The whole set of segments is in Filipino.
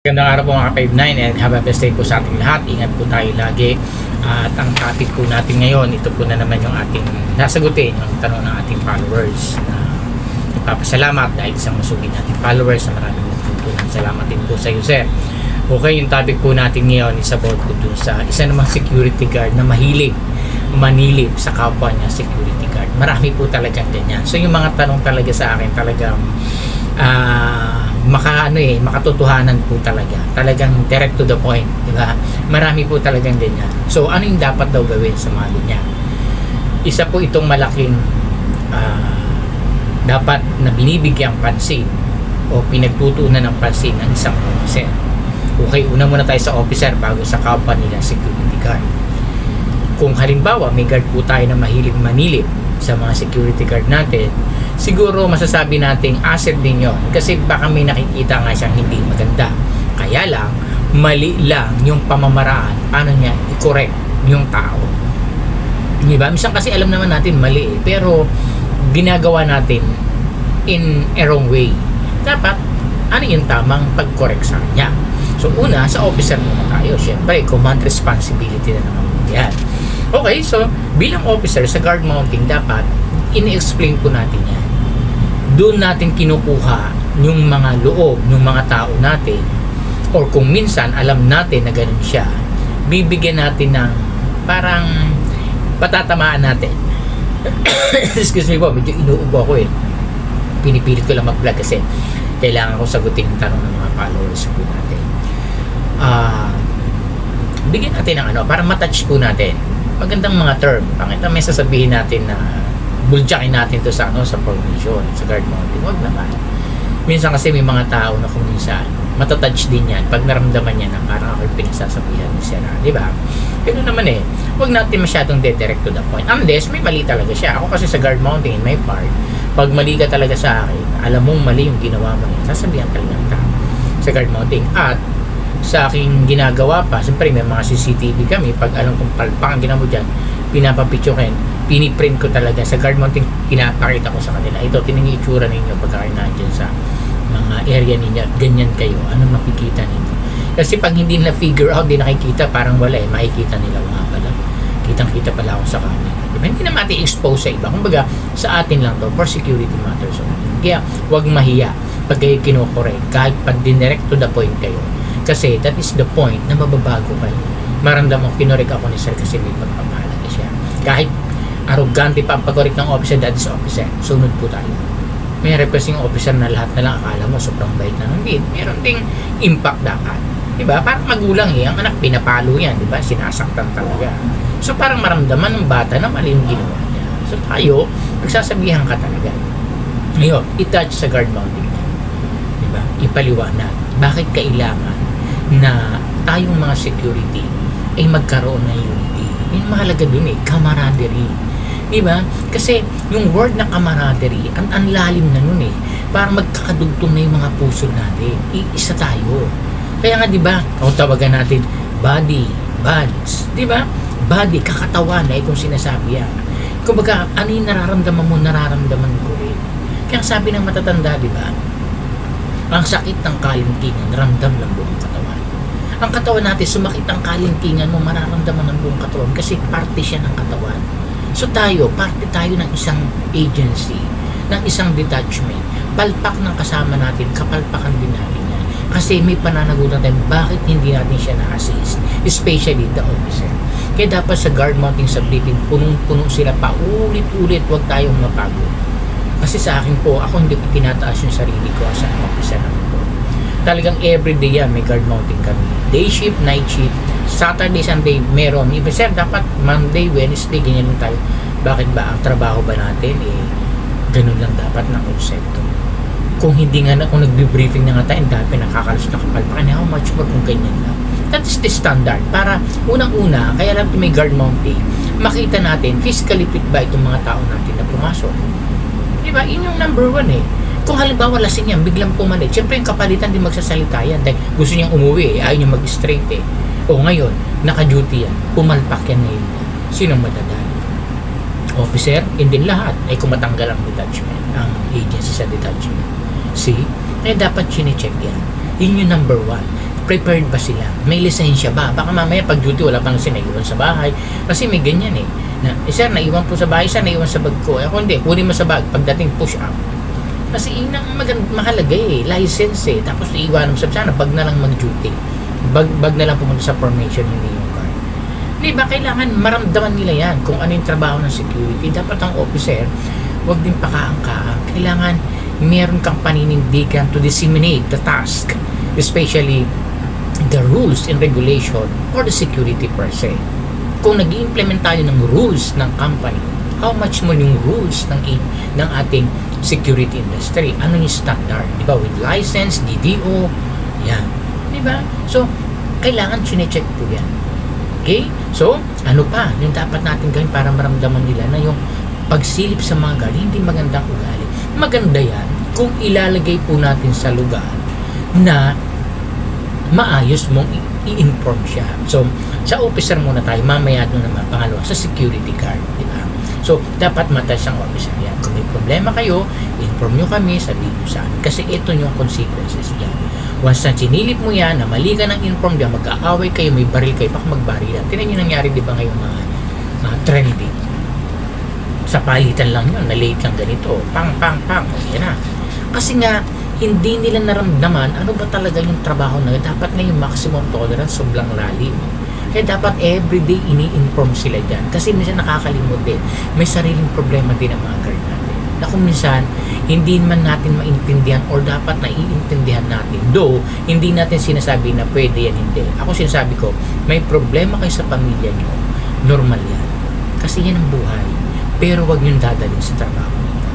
Magandang araw po mga 59 and have a best day po sa ating lahat. Ingat po tayo lagi. At ang topic po natin ngayon, ito po na naman yung ating nasagutin, yung tanong ng ating followers. Na nagpapasalamat dahil sa musugin nating followers na maraming nagtutunan. Salamat din po sa iyo, sir. Okay, yung topic po natin ngayon is about po dun sa isa namang security guard na mahilig manilip sa kapwa niya security guard. Marami po talagang ganyan. So yung mga tanong talaga sa akin talagang ah maka ano eh makatotohanan po talaga. Talagang direct to the point di ba? Marami po talagang ganyan. So ano yung dapat daw gawin sa mga ganyan? Isa po itong malaking ah, dapat na binibigyang pansin o pinagtutunan ng pansin ng isang officer. Okay una muna tayo sa officer bago sa kapwa nila security guard. Kung halimbawa may guard po tayo na mahilig manilip sa mga security guard natin, siguro masasabi nating asset din yon kasi baka may nakikita nga siyang hindi maganda. Kaya lang, mali lang yung pamamaraan paano niya i-correct yung tao. Di ba? Minsan kasi alam naman natin mali eh, pero ginagawa natin in a wrong way. Dapat, ano yung tamang pag-correct sa kanya? So, una, sa officer muna tayo. Siyempre, command responsibility na naman yan. Okay, so bilang officer sa guard mounting dapat ini-explain po natin yan. Doon natin kinukuha yung mga loob ng mga tao natin or kung minsan alam natin na ganun siya, bibigyan natin ng parang patatamaan natin. Excuse me po, medyo inuubo ako eh. Pinipilit ko lang mag-vlog kasi kailangan ko sagutin yung tanong ng mga followers po natin. Ah, bigyan natin ng ano, para matouch po natin magandang mga term. Pangit may sasabihin natin na buljakin natin to sa ano sa formation, sa guard mounting. Wag naman. Minsan kasi may mga tao na kung minsan matatouch din yan pag naramdaman niya na parang ako yung pinagsasabihan ni Sarah. Di ba? Ganun naman eh. Huwag natin masyadong direct to the point. Unless may mali talaga siya. Ako kasi sa guard mounting in my part, pag mali ka talaga sa akin, alam mong mali yung ginawa mo yan, sasabihan talaga ng tao sa guard mounting. At sa aking ginagawa pa, siyempre may mga CCTV kami, pag alam kong palpak ang ginawa mo dyan, pinapapicturein, piniprint ko talaga sa guard mounting, pinapakita ko sa kanila. Ito, yung itsura ninyo pagka kayo nandyan sa mga area ninyo, ganyan kayo, ano makikita ninyo. Kasi pag hindi na figure out, di nakikita, parang wala eh, makikita nila nga pala. Kitang-kita pala ako sa camera. Diba? Hindi na natin expose sa iba. Kumbaga, sa atin lang to, for security matters only. Kaya, huwag mahiya pag kayo kinokorek, kahit pag dinirect to the point kayo. Kasi that is the point na mababago kayo. Maramdaman ko, kinorek ako ni sir kasi may pagpapahalaga siya. Kahit arrogante pa ang pagkorek ng officer, that is officer. Sunod po tayo. May requesting officer na lahat na lang akala mo sobrang bait na hindi. Meron ding impact dapat. Diba? Parang magulang eh. Ang anak pinapalo yan. Diba? Sinasaktan talaga. So parang maramdaman ng bata na mali yung ginawa niya. So tayo, magsasabihan ka talaga. Ngayon, itouch sa guard mounting. Diba? Ipaliwanag. Bakit kailangan na tayong mga security ay magkaroon ng unity. Yung mahalaga dun eh, camaraderie. Di ba? Kasi yung word na camaraderie, ang, ang lalim na nun eh. Parang magkakadugtong na yung mga puso natin. Iisa tayo. Kaya nga di ba, kung tawagan natin, body, buds. Di ba? Body, kakatawan na itong sinasabi yan. Kumbaga, ano yung nararamdaman mo, nararamdaman ko rin. Kaya sabi ng matatanda, di ba? Ang sakit ng kalingkingan, ramdam ng buong katawan. Ang katawan natin, sumakit ang kalingkingan mo, mararamdaman ng buong katawan kasi parte siya ng katawan. So tayo, parte tayo ng isang agency, ng isang detachment. Palpak ng kasama natin, kapalpakan din natin yan. Kasi may pananagutan tayo, bakit hindi natin siya na-assist? Especially the officer. Kaya dapat sa guard mounting sa briefing, punong-puno sila pa, ulit-ulit, huwag tayong mapagod. Kasi sa akin po, ako hindi ko tinataas yung sarili ko as officer po. Talagang everyday yan, may guard mounting kami. Day shift, night shift, Saturday, Sunday, meron. Ibig sir, dapat Monday, Wednesday, ganyan lang tayo. Bakit ba? Ang trabaho ba natin, eh, ganun lang dapat na konsepto. Kung hindi nga na, kung nagbe-briefing na nga tayo, dapat nakakalas na kapalpakan, how much more kung ganyan lang. That is the standard. Para unang-una, kaya lang may guard mounting, makita natin, physically fit ba itong mga tao natin na pumasok. Di ba? Yun yung number one eh. Kung halimbawa lasing yan, biglang pumalit. Siyempre yung kapalitan din magsasalita yan. Dahil gusto niyang umuwi eh. Ayaw niya mag-straight eh. O ngayon, naka-duty yan. Pumalpak yan ngayon. Sinong madadali? Officer, hindi lahat. Ay kung matanggal ang detachment, ang agency sa detachment. See? Kaya dapat chinecheck yan. Yun yung number one. prepared ba sila? May lisensya ba? Baka mamaya pag duty wala pang kasi naiwan sa bahay. Kasi may ganyan eh. Na, eh, sir, naiwan po sa bahay, sir, naiwan sa bag ko. Eh, ako hindi, kunin mo sa bag pagdating push up. Kasi yun ang magand- mahalaga eh, license eh. Tapos iiwanan mo sa sana, bag na lang mag-duty. Bag, bag na lang pumunta sa formation, hindi yung car. Di ba, kailangan maramdaman nila yan kung ano yung trabaho ng security. Dapat ang officer, wag din pakaangka. Kailangan meron kang paninindigan to disseminate the task, especially the rules and regulation for the security per se. Kung nag implement tayo ng rules ng company, how much mo yung rules ng, ng ating security industry? Ano yung standard? Di ba? With license, DDO, yan. Di ba? So, kailangan chinecheck po yan. Okay? So, ano pa yung dapat natin gawin para maramdaman nila na yung pagsilip sa mga guard, hindi magandang ugali. Maganda yan kung ilalagay po natin sa lugar na maayos mong i-inform siya. So, sa officer muna tayo, mamaya doon naman pangalawa, sa security guard, di ba? So, dapat matas ang officer yan. Kung may problema kayo, inform nyo kami, sabihin nyo sa amin. Kasi ito yung consequences yan. Once na sinilip mo yan, na mali ka ng inform diyan, mag-aaway kayo, may baril kayo, baka magbarilan. Tinan nyo nangyari, di ba, ngayong mga, mga trending. Sa palitan lang yun, na late lang ganito. Pang, pang, pang. Yan na. Kasi nga, hindi nila naramdaman ano ba talaga yung trabaho na dapat na yung maximum tolerance sobrang lalim. Kaya dapat everyday ini-inform sila dyan. Kasi minsan nakakalimot din. May sariling problema din ang mga guard natin. Na kung minsan, hindi man natin maintindihan or dapat naiintindihan natin. Though, hindi natin sinasabi na pwede yan, hindi. Ako sinasabi ko, may problema kayo sa pamilya nyo. Normal yan. Kasi yan ang buhay. Pero wag nyo dadalhin sa trabaho ninyo.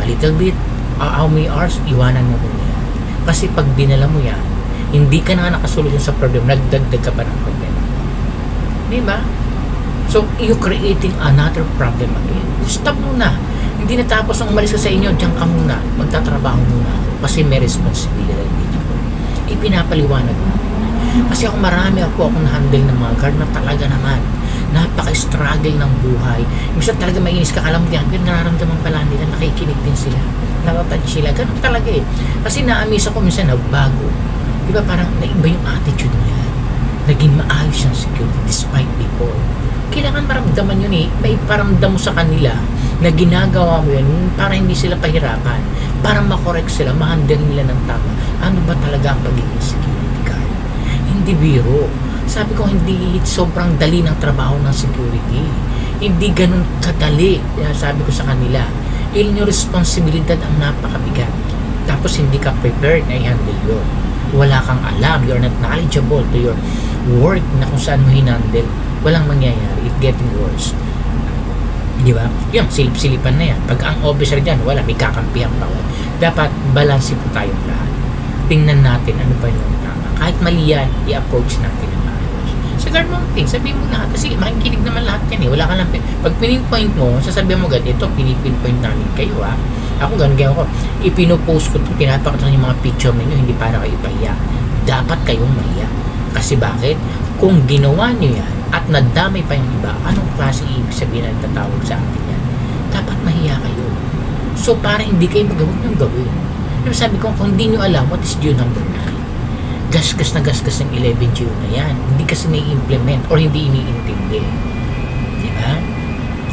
A little bit, uh, how many hours, iwanan mo muna yan. Kasi pag dinala mo yan, hindi ka na nakasolusyon sa problema, nagdagdag ka pa ng problema. Di ba? So, you creating another problem again. Stop muna. Hindi natapos ang umalis ka sa inyo, diyan ka muna. Magtatrabaho muna. Kasi may responsibility dito. Ipinapaliwanag natin. Kasi ako marami ako akong na-handle ng mga guard na talaga naman napaka-struggle ng buhay. Minsan talaga mainis ka, alam mo yan, pero nararamdaman pala nila, nakikinig din sila. Nakatouch sila. Ganun talaga eh. Kasi na-amaze ako minsan nagbago. Di ba parang naiba yung attitude nila. Naging maayos yung security despite before. Kailangan maramdaman yun eh. May paramdam mo sa kanila na ginagawa mo yun para hindi sila pahirapan. Para makorek sila, ma-handle nila ng tama. Ano ba talaga ang pagiging security guard? Hindi biro. Sabi ko, hindi sobrang dali ng trabaho ng security. Hindi ganun kadali. Kaya Sabi ko sa kanila, ilan yung responsibilidad ang napakabigat. Tapos hindi ka prepared na i-handle yun. Wala kang alam. You're not knowledgeable to your work na kung saan mo hinandle. Walang mangyayari. It getting worse. Di ba? Yung silip-silipan na yan. Pag ang officer dyan, wala, may kakampihan pa. Dapat balanse po tayong lahat. Tingnan natin ano ba yung tama. Kahit mali yan, i-approach natin ang maayos. Sa guard mounting, sabihin mo lahat. Kasi makikinig naman lahat yan eh. Wala ka lang. Pag pinpoint mo, sasabihin mo agad, ito, pinipinpoint namin kayo ah. Ako ganun ganyan ko. Ipinopost ko ito, pinapakita yung mga picture ninyo, hindi para kayo pahiya. Dapat kayong mahiya. Kasi bakit? Kung ginawa nyo yan at nadamay pa yung iba, anong klase ibig sabihin na tatawag sa atin yan? Dapat mahiya kayo. So, para hindi kayo magawag ng gawin. Pero sabi ko, kung hindi nyo alam, what is due number 9? Gasgas na gasgas ng 11 due na yan. Hindi kasi nai-implement or hindi iniintindi. Di ba?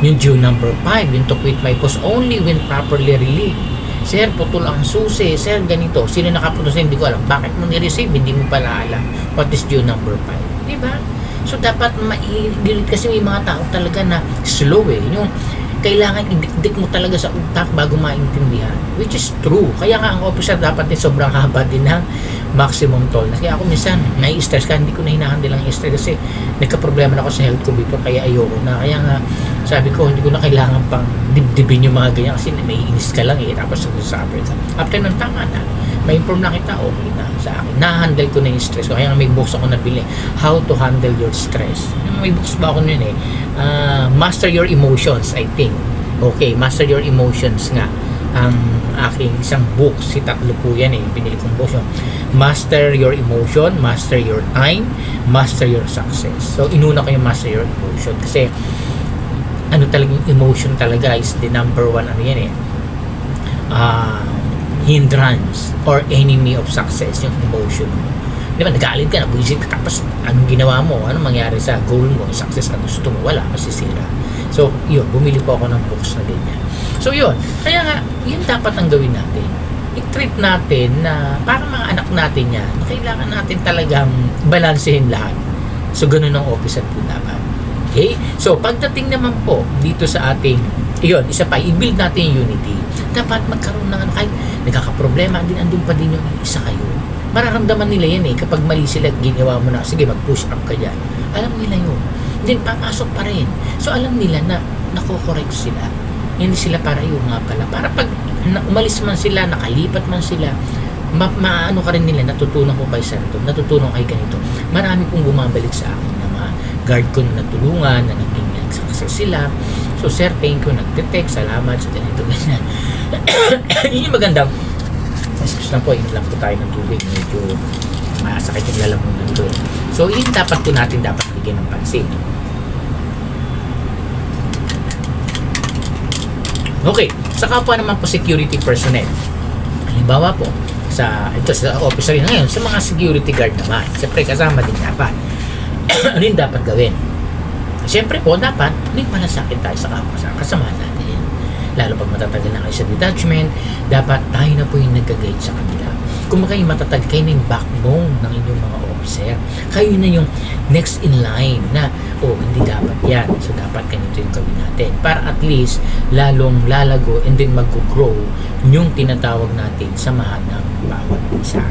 Yung due number 5, yung to quit my post only when properly relieved. Sir, putol ang susi. Sir, ganito. Sino nakaputos hindi ko alam. Bakit mo ni-receive? Hindi mo pala alam. What is due number 5? Di ba? So, dapat ma-delete kasi may mga tao talaga na slow eh. Yung kailangan idikdik mo talaga sa utak bago maintindihan. Which is true. Kaya nga ang officer dapat din sobrang haba din ng maximum tolerance. Kaya ako minsan, nai-stress ka, hindi ko na hinahandle ang stress kasi nagka-problema na ako sa health ko before kaya ayoko na. Kaya nga, sabi ko, hindi ko na kailangan pang dibdibin yung mga ganyan kasi may inis ka lang eh, tapos nagsasuffer ka. After nun, tama na. May inform na kita, okay na sa akin. Na-handle ko na yung stress ko. Kaya may books ako nabili. How to handle your stress. May books ba ako nun eh. Ah, master your emotions, I think. Okay, master your emotions nga ang aking isang book si tatlo po yan eh pinili kong book yun. master your emotion master your time master your success so inuna ko yung master your emotion kasi ano talagang emotion talaga is the number one ano yan eh ah hindrance or enemy of success yung emotion mo Di ba, nag-aalid ka, nabuisit ka, tapos anong ginawa mo? Anong mangyari sa goal mo, yung success na gusto mo? Wala, masisira. So, yun, bumili po ako ng books na ganyan. So, yun. Kaya nga, yun dapat ang gawin natin. I-treat natin na para mga anak natin yan, kailangan natin talagang balansehin lahat. So, ganun ang officer po dapat. Okay? So, pagdating naman po dito sa ating, iyon, isa pa, i-build natin yung unity. Dapat magkaroon ng ano, kahit nagkakaproblema, din andun pa din yung isa kayo. Mararamdaman nila yan eh, kapag mali sila, ginawa mo na, sige, mag-push up ka dyan. Alam nila yun. Then, papasok pa rin. So, alam nila na nako-correct sila. Hindi sila para yung nga pala. Para pag na, umalis man sila, nakalipat man sila, ma maano ka rin nila, natutunan ko kay Sir to, natutunan kay ganito. Marami pong bumabalik sa akin guard ko na natulungan, na naging success sila. So, Sir, thank you, nagte-text, salamat sa ganito, ganyan. Yun yung magandang excuse lang po, yun lang po tayo ng tubig. Medyo masakit yung lalamunan ko. So, yun dapat po natin dapat bigyan ng pansin. Okay, sa kapwa naman po security personnel. Halimbawa po, sa ito sa officer na ngayon, sa mga security guard naman. Siyempre kasama din dapat. ano yung dapat gawin? Siyempre po, dapat may malasakit tayo sa kapwa sa kasamahan natin. Lalo pag matatagal na kayo sa detachment, dapat tayo na po yung nag-guide sa kanila. Kung kayo matatag, kayo na yung backbone ng inyong mga officer. Kayo na yung next in line na, oh, hindi dapat yan. So, dapat ganito yung gawin natin. Para at least, lalong lalago and then mag-grow yung tinatawag natin samahan ng bawat isa.